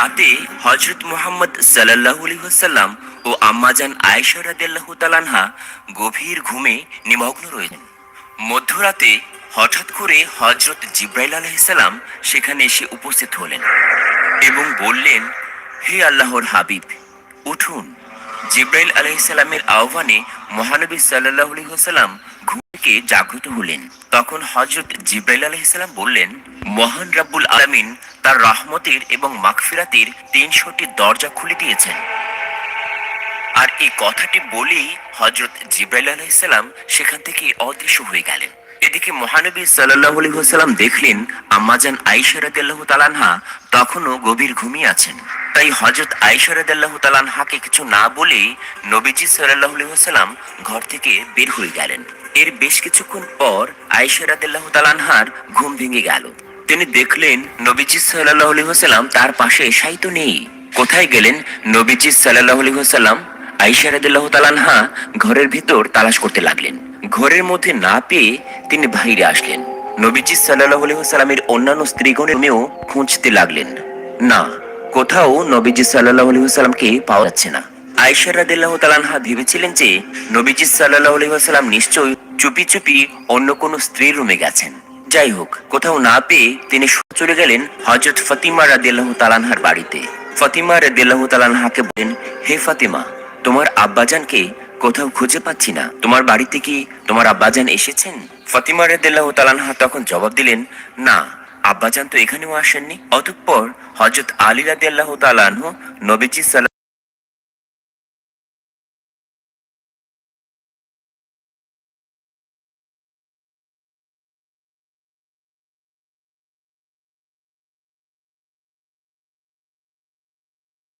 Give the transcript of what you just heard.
রাতে হজরত মোহাম্মদ সাল্লাহ আলহিহাসাল্লাম ও আম্মাজান আয়েশা রাদিয়াল্লাহ তালানহা গভীর ঘুমে নিমগ্ন রয়েছেন মধ্যরাতে হঠাৎ করে হজরত জিব্রাইল আলহিসাল্লাম সেখানে এসে উপস্থিত হলেন এবং বললেন, হে আল্লাহর হাবিব, উঠুন। জিব্রাইল আলহিসাল্লামের আহ্বানে মহানবী সাল্লাহ ঘুম থেকে জাগ্রত হলেন। তখন হজরত জিব্রাইল আলহিসাল্লাম বললেন, মহান রাব্বুল আলামিন তার রহমতের এবং মাগফিরাতের তিনশোটি দরজা খুলে দিয়েছেন। আর এই কথাটি বলেই হজরত জিব্রাইল আলাইসাল্লাম সেখান থেকে অদৃশ্য হয়ে গেলেন। এদিকে মহানবী আলহিহাস্লাম দেখলেন আম্মাজান আইসা তালানহা তখনও গভীর ঘুমিয়ে আছেন। তাই হজরত আইসা তালানহাকে কিছু না বলেই নবীজি সাল্লাহ আলহিহাস্লাম ঘর থেকে বের হয়ে গেলেন। এর বেশ কিছুক্ষণ পর রাদিয়াল্লাহ তালানহার ঘুম ভেঙে গেল। তিনি দেখলেন নবীজি সাল্লাহ আলহিহাস্লাম তার পাশে শায়িত নেই। কোথায় গেলেন? নবীজি সাল্লাহ আলহিহাস্লাম আইসা রাদিল্লাহ তালানহা ঘরের ভিতর তালাশ করতে লাগলেন। ঘরের মধ্যে না পেয়ে তিনি বাইরে আসলেন। নবীজি সাল্লাহ আলহিহাস্লামের অন্যান্য স্ত্রীগণের মেয়েও খুঁজতে লাগলেন। না, কোথাও নবীজি সাল্লাহ আলহিহাস্লামকে পাওয়া যাচ্ছে না। আইসা রাদিল্লাহ তালানহা ভেবেছিলেন যে নবীজি সাল্লাহ আলহিহাস্লাম নিশ্চয়ই চুপি চুপি অন্য কোনো স্ত্রীর রুমে গেছেন। যাই হোক, কোথাও না পেয়ে তিনি চলে গেলেন হজরত ফতিমা রাদিল্লাহ তালানহার বাড়িতে। ফতিমা রাদিল্লাহ তালানহাকে বলেন, হে ফাতিমা, তোমার আব্বাজানকে কোথাও খুঁজে পাচ্ছি না। তোমার বাড়িতে কি তোমার আব্বাজান এসেছেন? ফাতিমা রাদিল্লাহ তালানহা তখন জবাব দিলেন, না, আব্বাজান তো এখানেও আসেননি। অতঃপর হজরত আলী রাদিয়াল্লাহ তালানহ নবীজি সাল্লাহ